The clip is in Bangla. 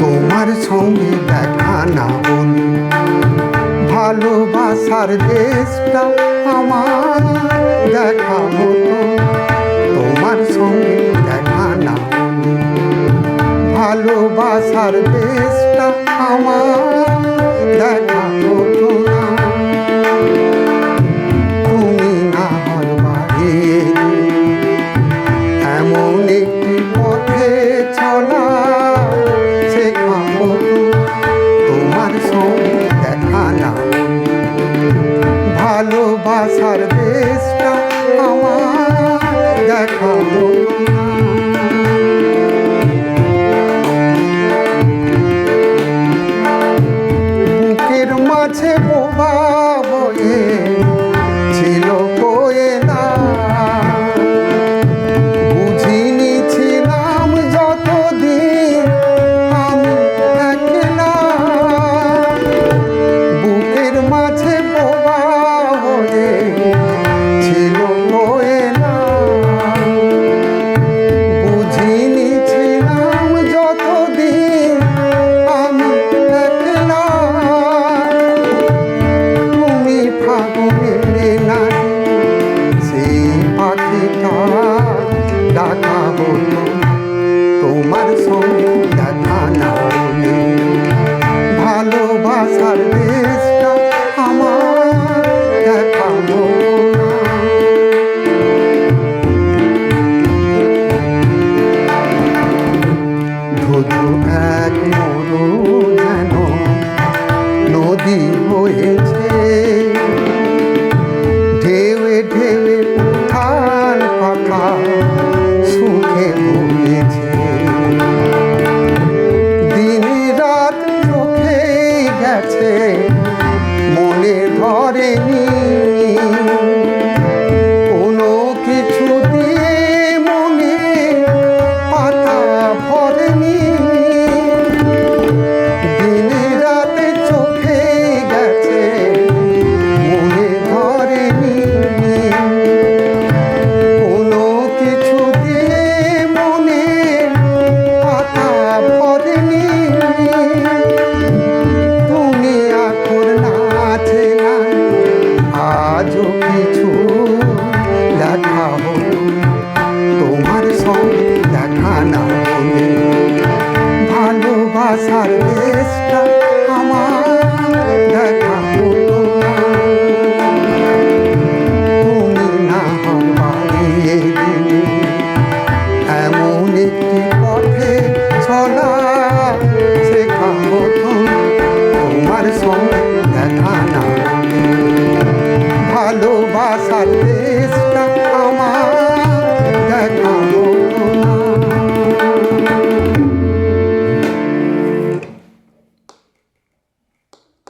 তোমার সঙ্গে দেখা না বলে ভালোবাসার দেশটা আমার দেখা হতো তোমার সঙ্গে দেখা না ভালোবাসার আমার Monday. সন্ধ্যা নামে ভালোবাসার দেশটা আমার দেখাবো এক মরু যেন নদী হয়েছে ঢেউে ঢেউে ঠান পাখা সুখে connected. salve